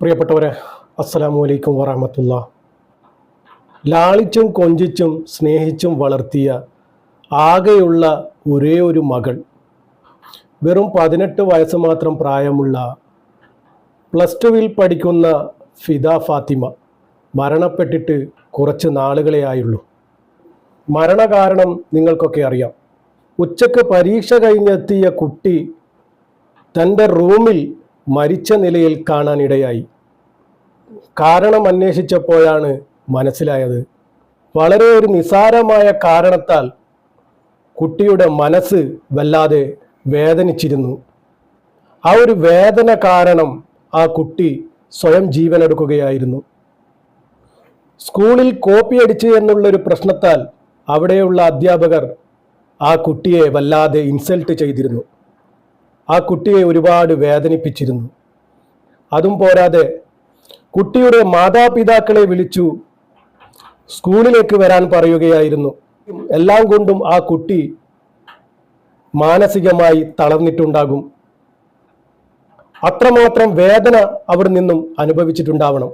പ്രിയപ്പെട്ടവരെ അസ്സലാമു അലൈക്കും വറഹമത്തുള്ള. ലാളിച്ചും കൊഞ്ചിച്ചും സ്നേഹിച്ചും വളർത്തിയ ആകെയുള്ള ഒരേ ഒരു മകൾ വെറും പതിനെട്ട് വയസ്സ് മാത്രം പ്രായമുള്ള പ്ലസ് ടുവിൽ പഠിക്കുന്ന ഫിദ ഫാത്തിമ മരണപ്പെട്ടിട്ട് കുറച്ച് നാളുകളെ ആയുള്ളൂ. മരണകാരണം നിങ്ങൾക്കൊക്കെ അറിയാം. ഉച്ചയ്ക്ക് പരീക്ഷ കഴിഞ്ഞെത്തിയ കുട്ടി തന്റെ റൂമിൽ മരിച്ച നിലയിൽ കാണാനിടയായി കാരണം അന്വേഷിച്ചപ്പോഴാണ് മനസ്സിലായത്. വളരെ ഒരു നിസാരമായ കാരണത്താൽ കുട്ടിയുടെ മനസ്സ് വല്ലാതെ വേദനിച്ചിരുന്നു. ആ ഒരു വേദന കാരണം ആ കുട്ടി സ്വയം ജീവനെടുക്കുകയായിരുന്നു. സ്കൂളിൽ കോപ്പി അടിച്ചു എന്നുള്ളൊരു പ്രശ്നത്താൽ അവിടെയുള്ള അധ്യാപകർ ആ കുട്ടിയെ വല്ലാതെ ഇൻസൾട്ട് ചെയ്തിരുന്നു. ആ കുട്ടിയെ ഒരുപാട് വേദനിപ്പിച്ചിരുന്നു. അതും പോരാതെ കുട്ടിയുടെ മാതാപിതാക്കളെ വിളിച്ചു സ്കൂളിലേക്ക് വരാൻ പറയുകയായിരുന്നു. എല്ലാം കൊണ്ടും ആ കുട്ടി മാനസികമായി തളർന്നിട്ടുണ്ടാകും. അത്രമാത്രം വേദന അവിടെ നിന്നും അനുഭവിച്ചിട്ടുണ്ടാവണം.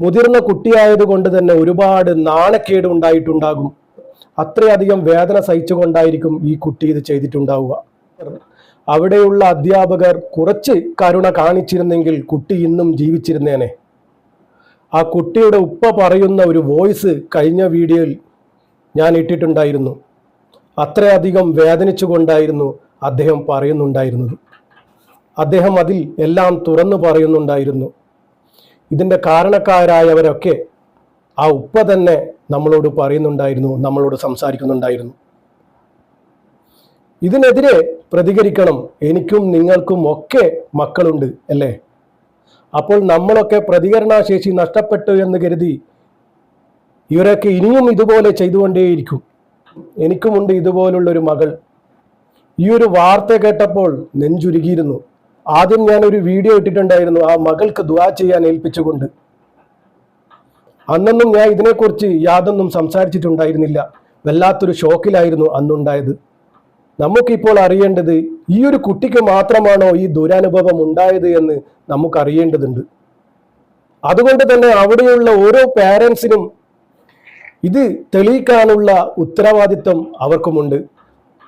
മുതിർന്ന കുട്ടിയായതുകൊണ്ട് തന്നെ ഒരുപാട് നാണക്കേട് ഉണ്ടായിട്ടുണ്ടാകും. അത്രയധികം വേദന സഹിച്ചുകൊണ്ടായിരിക്കും ഈ കുട്ടി ഇത് ചെയ്തിട്ടുണ്ടാവുക. അവിടെയുള്ള അധ്യാപകർ കുറച്ച് കരുണ കാണിച്ചിരുന്നെങ്കിൽ കുട്ടി ഇന്നും ജീവിച്ചിരുന്നേനെ. ആ കുട്ടിയുടെ ഉപ്പ പറയുന്ന ഒരു വോയിസ് കഴിഞ്ഞ വീഡിയോയിൽ ഞാൻ ഇട്ടിട്ടുണ്ടായിരുന്നു. അത്രയധികം വേദനിച്ചുകൊണ്ടായിരുന്നു അദ്ദേഹം പറയുന്നുണ്ടായിരുന്നത്. അദ്ദേഹം അതിൽ എല്ലാം തുറന്നു പറയുന്നുണ്ടായിരുന്നു. ഇതിന്റെ കാരണക്കാരായവരൊക്കെ ആ ഉപ്പ തന്നെ നമ്മളോട് പറയുന്നുണ്ടായിരുന്നു നമ്മളോട് സംസാരിക്കുന്നുണ്ടായിരുന്നു. ഇതിനെതിരെ പ്രതികരിക്കണം. എനിക്കും നിങ്ങൾക്കും ഒക്കെ മക്കളുണ്ട് അല്ലേ? അപ്പോൾ നമ്മളൊക്കെ പ്രതികരണശേഷി നഷ്ടപ്പെട്ടു എന്ന് കരുതി ഇവരൊക്കെ ഇനിയും ഇതുപോലെ ചെയ്തുകൊണ്ടേയിരിക്കും. എനിക്കുമുണ്ട് ഇതുപോലുള്ളൊരു മകൾ. ഈ ഒരു വാർത്ത കേട്ടപ്പോൾ നെഞ്ചുരുകിയിരുന്നു. ആദ്യം ഞാൻ ഒരു വീഡിയോ ഇട്ടിട്ടുണ്ടായിരുന്നു ആ മകൾക്ക് ദുവാ ചെയ്യാൻ ഏൽപ്പിച്ചുകൊണ്ട്. അന്നൊന്നും ഞാൻ ഇതിനെക്കുറിച്ച് യാതൊന്നും സംസാരിച്ചിട്ടുണ്ടായിരുന്നില്ല. വല്ലാത്തൊരു ഷോക്കിലായിരുന്നു അന്നുണ്ടായത്. നമുക്കിപ്പോൾ അറിയേണ്ടത് ഈ ഒരു കുട്ടിക്ക് മാത്രമാണോ ഈ ദുരനുഭവം ഉണ്ടായത് എന്ന് നമുക്ക് അറിയേണ്ടതുണ്ട് അതുകൊണ്ട് തന്നെ അവിടെയുള്ള ഓരോ പാരൻസിനും ഇത് തെളിയിക്കാനുള്ള ഉത്തരവാദിത്വം അവർക്കുമുണ്ട്.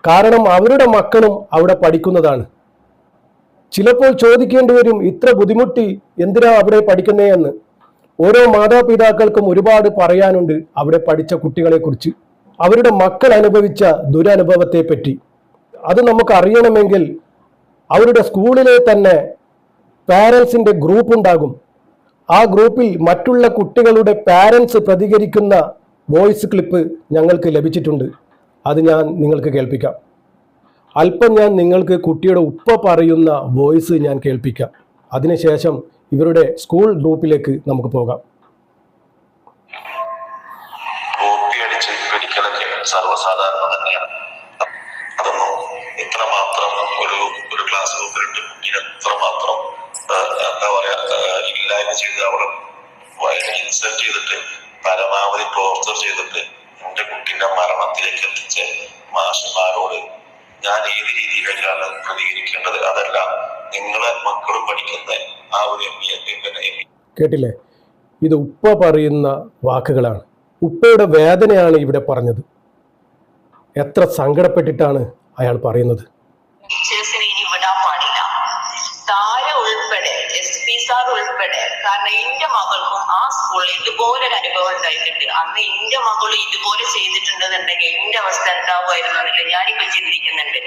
കാരണം അവരുടെ മക്കളും അവിടെ പഠിക്കുന്നതാണ്. ചിലപ്പോൾ ചോദിക്കേണ്ടി വരും ഇത്ര ബുദ്ധിമുട്ടി എന്തിനാ അവിടെ പഠിക്കുന്നേ എന്ന്. ഓരോ മാതാപിതാക്കൾക്കും ഒരുപാട് പറയാനുണ്ട് അവിടെ പഠിച്ച കുട്ടികളെ കുറിച്ച് അവരുടെ മക്കൾ അനുഭവിച്ച ദുരനുഭവത്തെ പറ്റി അത് നമുക്ക് അറിയണമെങ്കിൽ അവരുടെ സ്കൂളിലെ തന്നെ പാരൻസിന്റെ ഗ്രൂപ്പ് ഉണ്ടാകും. ആ ഗ്രൂപ്പിൽ മറ്റുള്ള കുട്ടികളുടെ പാരൻസ് പ്രതികരിക്കുന്ന വോയിസ് ക്ലിപ്പ് ഞങ്ങൾക്ക് ലഭിച്ചിട്ടുണ്ട്. അത് ഞാൻ നിങ്ങൾക്ക് കേൾപ്പിക്കാം. അല്പം ഞാൻ നിങ്ങൾക്ക് കുട്ടിയുടെ ഉപ്പ പറയുന്ന വോയിസ് ഞാൻ കേൾപ്പിക്കാം. അതിനുശേഷം ഇവരുടെ സ്കൂൾ ഗ്രൂപ്പിലേക്ക് നമുക്ക് പോകാം. റൂമിലിട്ട് കുട്ടീനെ എത്രമാത്രം എന്താ പറയാ ഇല്ലായ്മ ചെയ്ത് അവിടെ ഇൻസൾട്ട് ചെയ്തിട്ട് പരമാവധി ടോർച്ചർ ചെയ്തിട്ട് എന്റെ കുട്ടിന്റെ മരണത്തിലേക്ക് എത്തിച്ച മാഷന്മാരോട് ഞാൻ ഏത് രീതിയിലേക്കാണ് പ്രതികരിക്കേണ്ടത്? അതല്ല നിങ്ങളെ മക്കളും പഠിക്കുന്ന ആ ഒരു എം ബി എം കേട്ടില്ലേ? ഇത് ഉപ്പ പറയുന്ന വാക്കുകളാണ്. ഉപ്പയുടെ വേദനയാണ് ഇവിടെ പറഞ്ഞത്. എത്ര സങ്കടപ്പെട്ടിട്ടാണ് അയാൾ പറയുന്നത്? ഇതുപോലെ ഒരു അനുഭവം ഉണ്ടായിട്ടുണ്ട്. അന്ന് എന്റെ മകൾ ഇതുപോലെ ചെയ്തിട്ടുണ്ടെന്നുണ്ടെങ്കിൽ എന്റെ അവസ്ഥ എന്താവുമായിരുന്നു എന്നല്ലേ. ഞാനിപ്പോ ചിന്തിക്കുന്നുണ്ട്.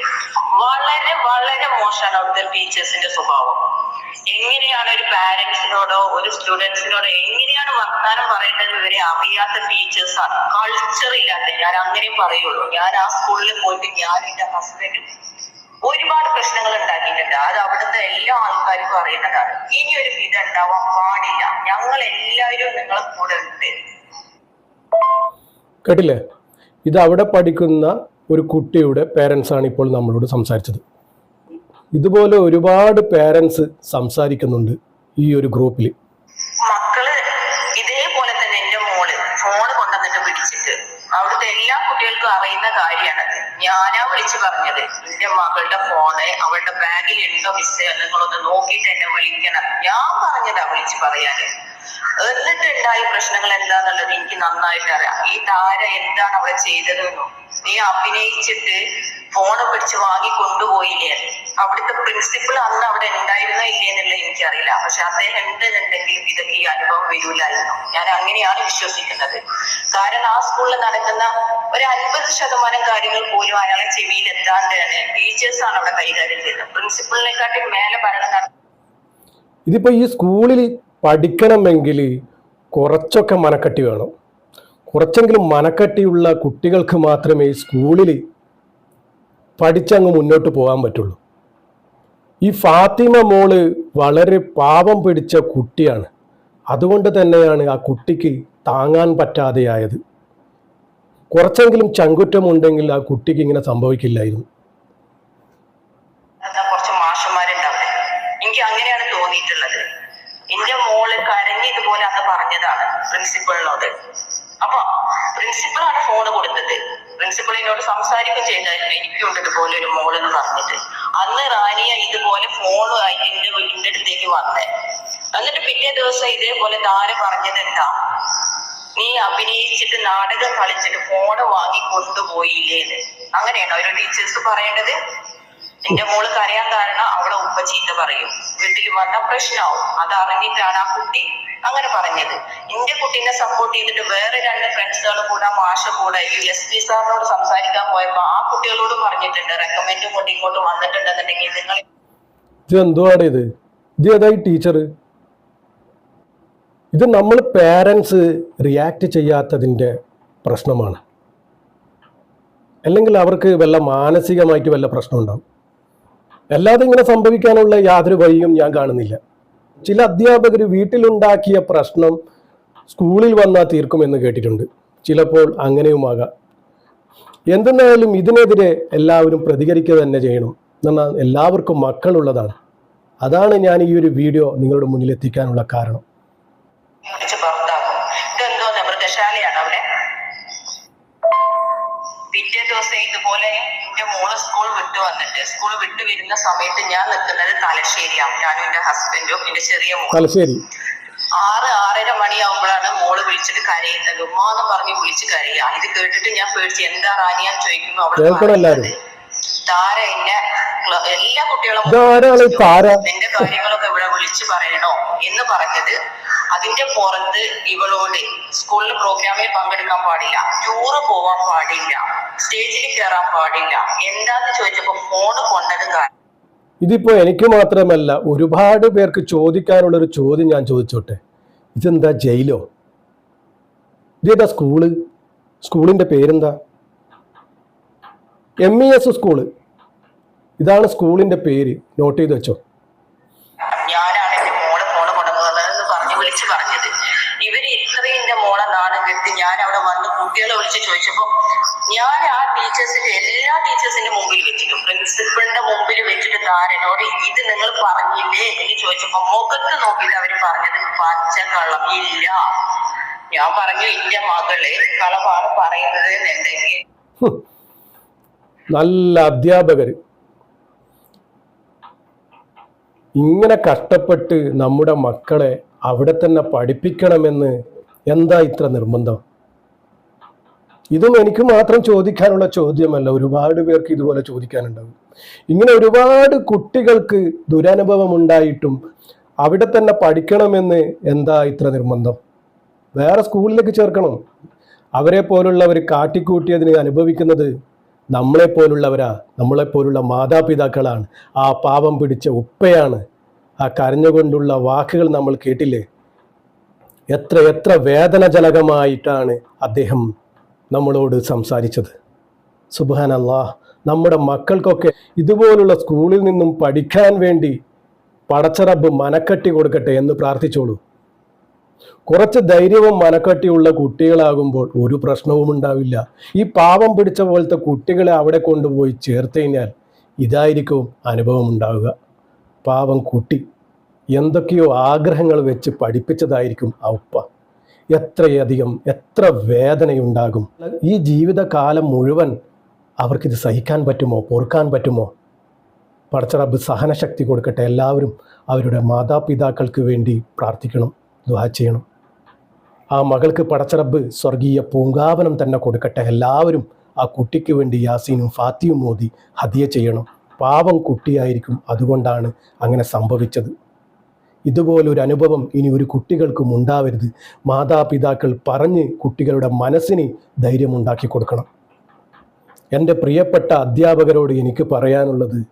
വളരെ വളരെ മോശമാണ് അവിടുത്തെ ടീച്ചേഴ്സിന്റെ സ്വഭാവം. എങ്ങനെയാണ് ഒരു പാരന്റ്സിനോടോ ഒരു സ്റ്റുഡൻസിനോടോ എങ്ങനെയാണ് വർത്താനം പറയേണ്ടത് വരെ അറിയാത്ത ടീച്ചേഴ്സാണ് കൾച്ചർ ഇല്ലാത്ത ഞാൻ അങ്ങനെ പറയുള്ളൂ. ഞാൻ ആ സ്കൂളിൽ പോയിട്ട് ഞാൻ എന്റെ ഹസ്ബൻഡും ഒരുപാട് പ്രശ്നങ്ങൾ ഉണ്ടാക്കിയിട്ടുണ്ട്. അത് അവിടുത്തെ എല്ലാ ആൾക്കാരും പറയുന്നതാണ് ഇനി ഒരു വിധ ഉണ്ടാവാൻ പാടില്ല. ഞങ്ങൾ എല്ലാവരും നിങ്ങളെ കൂടെ ഉണ്ട്. കേട്ടില്ലേ? ഇത് അവിടെ പഠിക്കുന്ന ഒരു കുട്ടിയുടെ പേരൻസ് ആണ് ഇപ്പോൾ നമ്മളോട് സംസാരിച്ചത്. ഇതുപോലെ ഒരുപാട് പേരൻസ് സംസാരിക്കുന്നുണ്ട് ഈ ഒരു ഗ്രൂപ്പിൽ മക്കൾ ഇതേപോലെ തന്നെ എന്റെ മോൾ ഫോണ് കൊണ്ടുവന്നിട്ട് പിടിച്ചിട്ട് അവിടുത്തെ എല്ലാ കുട്ടികൾക്കും അറിയുന്ന കാര്യമാണത്. ഞാനാ വിളിച്ചു പറഞ്ഞത് എന്റെ മകളുടെ ഫോണ് അവളുടെ ബാഗിൽ ഉണ്ടോ മിസ്സേ നിങ്ങളൊന്ന് നോക്കിയിട്ട് എന്നെ വിളിക്കണം. ഞാൻ പറഞ്ഞ പറഞ്ഞതാ വിളിച്ചു പറയാന്. എന്നിട്ട് ഉണ്ടായ പ്രശ്നങ്ങൾ എന്താന്നുള്ളത് എനിക്ക് നന്നായിട്ട് അറിയാം. ഈ താര എന്താണ് അവിടെ ചെയ്തത് നീ അഭിനയിച്ചിട്ട് ഫോണ് പിടിച്ച് വാങ്ങി കൊണ്ടുപോയില്ലേ അവിടുത്തെ പ്രിൻസിപ്പൾ അന്ന് അവിടെ ഉണ്ടായിരുന്ന ഇല്ലേ എന്നുള്ളത് എനിക്കറിയില്ല. പക്ഷെ അദ്ദേഹം ഉണ്ടെന്നുണ്ടെങ്കിലും ഇതൊക്കെ ഈ അനുഭവം വരൂലായിരുന്നു. ഞാൻ അങ്ങനെയാണ് വിശ്വസിക്കുന്നത്. കാരണം ആ സ്കൂളിൽ നടക്കുന്ന ഒരു അൻപത് ശതമാനം കാര്യങ്ങൾ പോലും അയാളെ ചെവിയിൽ എത്താണ്ടാണ് ടീച്ചേഴ്സ് ആണ് അവിടെ കൈകാര്യം ചെയ്യുന്നത്. പ്രിൻസിപ്പളിനെക്കാട്ടി മേലെ ഭരണം ഇതിപ്പോ ഈ സ്കൂളിൽ പഠിക്കണമെങ്കിൽ കുറച്ചൊക്കെ മനക്കട്ടി വേണം. കുറച്ചെങ്കിലും മനക്കട്ടിയുള്ള കുട്ടികൾക്ക് മാത്രമേ സ്കൂളിൽ പഠിച്ചങ്ങ് മുന്നോട്ട് പോകാൻ പറ്റുള്ളൂ. ഈ ഫാത്തിമ മോൾ വളരെ പാപം പിടിച്ച കുട്ടിയാണ്. അതുകൊണ്ട് തന്നെയാണ് ആ കുട്ടിക്ക് താങ്ങാൻ പറ്റാതെയായത്. കുറച്ചെങ്കിലും ചങ്കുറ്റമുണ്ടെങ്കിൽ ആ കുട്ടിക്ക് ഇങ്ങനെ സംഭവിക്കില്ലായിരുന്നു. സംസാരിക്കുകയും ചെയ്തായിരുന്നു എനിക്കുണ്ട് ഇതുപോലെ ഒരു മോൾ എന്ന് പറഞ്ഞിട്ട്. അന്ന് റാനിയ ഇതുപോലെ ഫോണുമായിട്ട് എന്റെ വീടിന്റെ അടുത്തേക്ക് വന്നേ. എന്നിട്ട് പിറ്റേ ദിവസം ഇതേപോലെ ധാര പറഞ്ഞത് എന്താ? നീ അഭിനയിച്ചിട്ട് നാടകം കളിച്ചിട്ട് ഫോണ് വാങ്ങി കൊണ്ടുപോയില്ലേ അങ്ങനെയാണോ ഒരു ടീച്ചേഴ്സ് പറയേണ്ടത്? എന്റെ മോൾ കരയാൻ കാരണം അവളെ ഉപ്പ ചീത്ത പറയും. വീട്ടിൽ വന്ന പ്രശ്നമാവും അതറിഞ്ഞിട്ടാണ് ആ കുട്ടി അങ്ങനെ പറഞ്ഞത്. എന്റെ കുട്ടീനെ സപ്പോർട്ട് ചെയ്തിട്ട് വേറെ രണ്ട് ഫ്രണ്ട്സുകൾ കൂടെ മാഷ കൂടെ ഈ എസ് പി സാറിനോട് സംസാരിക്കാൻ പോയപ്പോ ആ കുട്ടികളോട് പറഞ്ഞിട്ടുണ്ട് റെക്കമെൻഡും കൊണ്ട് ഇങ്ങോട്ട് വന്നിട്ടുണ്ടെന്നുണ്ടെങ്കിൽ നിങ്ങൾ എന്തുവാണ് ഇത്? ഇത് ഏതായി ടീച്ചർ ഇത് നമ്മൾ പേരൻസ് റിയാക്ട് ചെയ്യാത്തതിന്റെ പ്രശ്നമാണ്. അല്ലെങ്കിൽ അവർക്ക് വല്ല മാനസികമായിട്ട് വല്ല പ്രശ്നമുണ്ടാവും. അല്ലാതെ ഇങ്ങനെ സംഭവിക്കാനുള്ള യാതൊരു വഴിയും ഞാൻ കാണുന്നില്ല. ചില അധ്യാപകർ വീട്ടിലുണ്ടാക്കിയ പ്രശ്നം സ്കൂളിൽ വന്നാൽ തീർക്കുമെന്ന് കേട്ടിട്ടുണ്ട്. ചിലപ്പോൾ അങ്ങനെയുമാകാം. എന്തെന്നായാലും ഇതിനെതിരെ എല്ലാവരും പ്രതികരിക്കുക തന്നെ ചെയ്യണം. എന്നാൽ എല്ലാവർക്കും മക്കളുള്ളതാണ്. അതാണ് ഞാൻ ഈ ഒരു വീഡിയോ നിങ്ങളുടെ മുന്നിൽ എത്തിക്കാനുള്ള കാരണം വന്നിട്ട് സ്കൂൾ വിട്ടു വരുന്ന സമയത്ത് ഞാൻ നിൽക്കുന്നത് തലശ്ശേരിയാണ്. ഞാനും എന്റെ ഹസ്ബൻഡും എന്റെ ചെറിയ തലശ്ശേരി. ആറ് ആറര മണിയാവുമ്പോഴാണ് മോൾ വിളിച്ചിട്ട് കരയുന്നത്. ഉമ്മ എന്ന് പറഞ്ഞ് വിളിച്ച് കരയുക. ഇത് കേട്ടിട്ട് ഞാൻ പേടിച്ച് എന്താ റാനിയാന്ന് ചോദിക്കുമ്പോ അവൾ കേൾക്കണം താര എന്നെ എല്ലാ കുട്ടികളും? നിന്റെ കാര്യങ്ങളൊക്കെ ഇവിടെ വിളിച്ചു പറയണോ? എന്ന് പറഞ്ഞത് അതിന്റെ പുറത്ത് ഇവളോട് സ്കൂളിൽ പ്രോഗ്രാമിൽ പങ്കെടുക്കാൻ പാടില്ല. ടൂറ് പോവാൻ പാടില്ല. സ്റ്റേജിൽ കയറാൻ പാടില്ല. എന്താന്ന് ചോദിച്ചപ്പോ ഫോണ് കൊണ്ടത് കാരണം ഇതിപ്പോ എനിക്ക് മാത്രമല്ല ഒരുപാട് പേർക്ക് ചോദിക്കാനുള്ള ഒരു ചോദ്യം ഞാൻ ചോദിച്ചോട്ടെ. ഇതെന്താ ജയിലോ? ഇതേതാ സ്കൂൾ സ്കൂളിന്റെ പേരെന്താ? എം ഇ എസ് സ്കൂൾ ഇതാണ് സ്കൂളിന്റെ പേര്. നോട്ട് ചെയ്ത് വെച്ചോ. ഞാൻ ആ ടീച്ചേഴ്സിന്റെ എല്ലാ ടീച്ചേഴ്സിന്റെ മുമ്പിൽ വെച്ചിട്ടും പ്രിൻസിപ്പളിന്റെ മുമ്പിൽ വെച്ചിട്ട് താരനോട് ഇത് നിങ്ങൾ പറഞ്ഞില്ലേ എന്ന് ചോദിച്ചപ്പോ മുഖത്ത് നോക്കിയിട്ട് അവർ പറഞ്ഞത് പച്ചക്കള്ളം. ഇല്ല. ഞാൻ പറഞ്ഞു എന്റെ മകൾ കളമാണ് പറയുന്നത് എന്നുണ്ടെങ്കിൽ. നല്ല അധ്യാപകർ ഇങ്ങനെ കഷ്ടപ്പെട്ട് നമ്മുടെ മക്കളെ അവിടെ തന്നെ പഠിപ്പിക്കണമെന്ന് എന്താ ഇത്ര നിർബന്ധം? ഇതും എനിക്ക് മാത്രം ചോദിക്കാനുള്ള ചോദ്യമല്ല. ഒരുപാട് പേർക്ക് ഇതുപോലെ ചോദിക്കാനുണ്ടാവും. ഇങ്ങനെ ഒരുപാട് കുട്ടികൾക്ക് ദുരനുഭവം ഉണ്ടായിട്ടും അവിടെ തന്നെ പഠിക്കണമെന്ന് എന്താ ഇത്ര നിർബന്ധം? വേറെ സ്കൂളിലേക്ക് ചേർക്കണം. അവരെ പോലുള്ളവർ കാട്ടിക്കൂട്ടിയതിന് അനുഭവിക്കുന്നത് നമ്മളെ പോലുള്ളവരാ നമ്മളെ പോലുള്ള മാതാപിതാക്കളാണ്. ആ പാവം പിടിച്ച ഉപ്പയാണ് ആ കരഞ്ഞുകൊണ്ടുള്ള വാക്കുകൾ നമ്മൾ കേട്ടില്ലേ? എത്ര എത്ര വേദനജനകമായിട്ടാണ് അദ്ദേഹം നമ്മളോട് സംസാരിച്ചത്. സുബാൻ അള്ളാഹ് നമ്മുടെ മക്കൾക്കൊക്കെ ഇതുപോലുള്ള സ്കൂളിൽ നിന്നും പഠിക്കാൻ വേണ്ടി പടച്ചറബ് മനക്കട്ടി കൊടുക്കട്ടെ എന്ന് പ്രാർത്ഥിച്ചോളൂ. കുറച്ച് ധൈര്യവും മനക്കട്ടിയുള്ള കുട്ടികളാകുമ്പോൾ ഒരു പ്രശ്നവും ഉണ്ടാവില്ല. ഈ പാവം പിടിച്ച പോലത്തെ കുട്ടികളെ അവിടെ കൊണ്ടുപോയി ചേർത്ത് കഴിഞ്ഞാൽ ഇതായിരിക്കും അനുഭവം ഉണ്ടാവുക. പാവം കുട്ടി. എന്തൊക്കെയോ ആഗ്രഹങ്ങൾ വെച്ച് പഠിപ്പിച്ചതായിരിക്കും ആ ഉപ്പ എത്രയധികം എത്ര വേദനയുണ്ടാകും. ഈ ജീവിതകാലം മുഴുവൻ അവർക്കിത് സഹിക്കാൻ പറ്റുമോ പൊറുക്കാൻ പറ്റുമോ? പടച്ചറബ് സഹനശക്തി കൊടുക്കട്ടെ. എല്ലാവരും അവരുടെ മാതാപിതാക്കൾക്ക് വേണ്ടി പ്രാർത്ഥിക്കണം ദ്വാ ചെയ്യണം. ആ മകൾക്ക് പടച്ചറബ് സ്വർഗീയ പൂങ്കാവനം തന്നെ കൊടുക്കട്ടെ. എല്ലാവരും ആ കുട്ടിക്ക് വേണ്ടി യാസീനും ഫാത്തിയും മോദി ഹതിയ ചെയ്യണം. പാവം കുട്ടിയായിരിക്കും അതുകൊണ്ടാണ് അങ്ങനെ സംഭവിച്ചത്. ഇതുപോലൊരു അനുഭവം ഇനി ഒരു കുട്ടികൾക്കും ഉണ്ടാവരുത്. മാതാപിതാക്കൾ പറഞ്ഞ് കുട്ടികളുടെ മനസ്സിന് ധൈര്യമുണ്ടാക്കി കൊടുക്കണം. എന്റെ പ്രിയപ്പെട്ട അധ്യാപകരോട് എനിക്ക് പറയാനുള്ളത്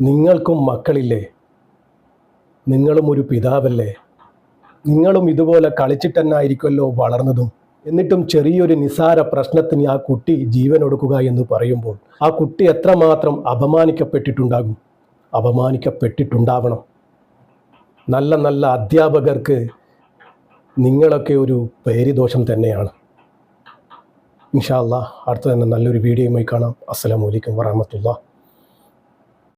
നിങ്ങൾക്കും മക്കളില്ലേ? നിങ്ങളും ഒരു പിതാവല്ലേ? നിങ്ങളും ഇതുപോലെ കളിച്ചിട്ട് തന്നെ ആയിരിക്കുമല്ലോ വളർന്നതും. എന്നിട്ടും ചെറിയൊരു നിസാര പ്രശ്നത്തിന് ആ കുട്ടി ജീവൻ ഒടുക്കുക എന്ന് പറയുമ്പോൾ ആ കുട്ടി എത്രമാത്രം അപമാനിക്കപ്പെട്ടിട്ടുണ്ടാകും? അപമാനിക്കപ്പെട്ടിട്ടുണ്ടാവണം. നല്ല നല്ല അധ്യാപകർക്ക് നിങ്ങളൊക്കെ ഒരു പേരിദോഷം തന്നെയാണ്. ഇൻഷാ അല്ലാ അടുത്ത തന്നെ നല്ലൊരു വീഡിയോയുമായി കാണാം. അസ്സലാമു അലൈക്കും വറഹമത്തുള്ള